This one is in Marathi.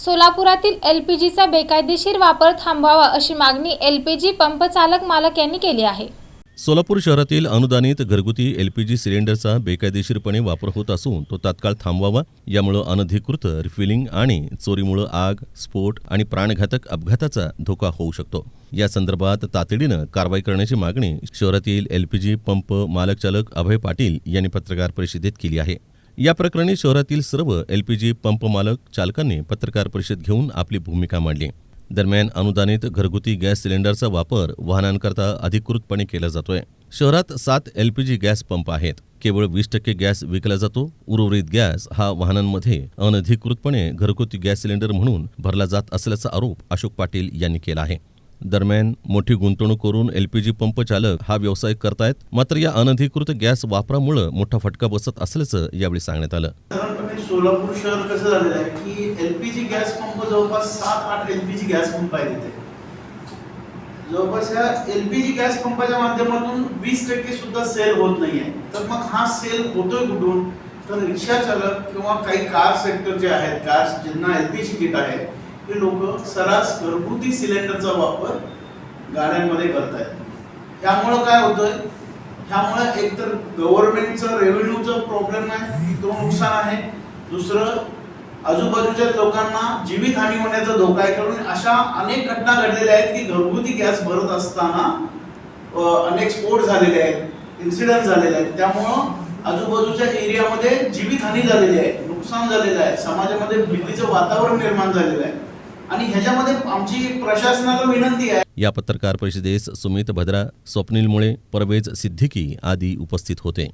सोलापुरातील एल पी जीचा बेकायदेशीर वापर थांबवावा अशी मागणी एल पी पंप चालक मालक यांनी केली आहे. सोलापूर शहरातील अनुदानित घरगुती एल पी जी सिलेंडरचा बेकायदेशीरपणे वापर होत असून तो तात्काळ थांबवावा यामुळं अनधिकृत रिफिलिंग आणि चोरीमुळं आग स्फोट आणि प्राणघातक अपघाताचा धोका होऊ शकतो. या संदर्भात तातडीनं कारवाई करण्याची मागणी शहरातील एल पी जी पंप मालक चालक अभय पाटील यांनी पत्रकार परिषदेत केली आहे. या प्रकरणी शहरातील सर्व एलपीजी पंप मालक चालकांनी पत्रकार परिषद घेऊन आपली भूमिका मांडली. दरम्यान अनुदानित घरगुती गॅस सिलेंडरचा वापर वाहनांकरता अधिकृतपणे केला जातोय. शहरात सात एलपीजी गॅस पंप आहेत. केवळ वीस टक्के गॅस विकला जातो. उर्वरित गॅस हा वाहनांमध्ये अनधिकृतपणे घरगुती गॅस सिलेंडर म्हणून भरला जात असल्याचा आरोप अशोक पाटील यांनी केला आहे. दरम्यान मोठी गुंतवणूक करून एलपीजी पंप चालक हा व्यवसाय करतायत. मात्र या अनधिकृत गॅस वापरामुळे मोठा फटका बसत असल्याचं यावेळी सांगण्यात आलं. सोलापूर शहर कसं झालेलं आहे की एलपीजी गॅस पंप जवळपास सात आठ एलपीजी गॅस पंप आहेत इथे. जवळपास ह्या एलपीजी गॅस पंपाच्या माध्यमातून वीस टक्के सुद्धा सेल होत नाहीये तर मग हा सेल होतोय कुठून? तर रिक्षा चालक किंवा काही कार सेक्टर जे आहेत कार ज्यांना एलपीजी किट आहे हे लोक सरास घरगुती सिलेंडरचा वापर गाड्यांमध्ये करतायत. त्यामुळं काय होतंय? ह्यामुळे एकतर गव्हर्नमेंटचं रेव्हेन्यूचं प्रॉब्लेम आहे तो नुकसान आहे. दुसरं आजूबाजूच्या लोकांना जीवितहानी होण्याचा धोका आहे. कारण अशा अनेक घटना घडलेल्या आहेत की घरगुती गॅस भरत असताना अनेक स्फोट झालेले आहेत इन्सिडेंट झालेले आहेत. त्यामुळं आजूबाजूच्या एरियामध्ये जीवितहानी झालेली आहे नुकसान झालेलं आहे. समाजामध्ये भीतीचं वातावरण निर्माण झालेलं आहे. आणि ह्याच्यामध्ये आमची प्रशासनाला विनंती आहे. या पत्रकार परिषदेस सुमित भद्रा स्वप्नील मुळे परवेज सिद्दीकी आदी उपस्थित होते.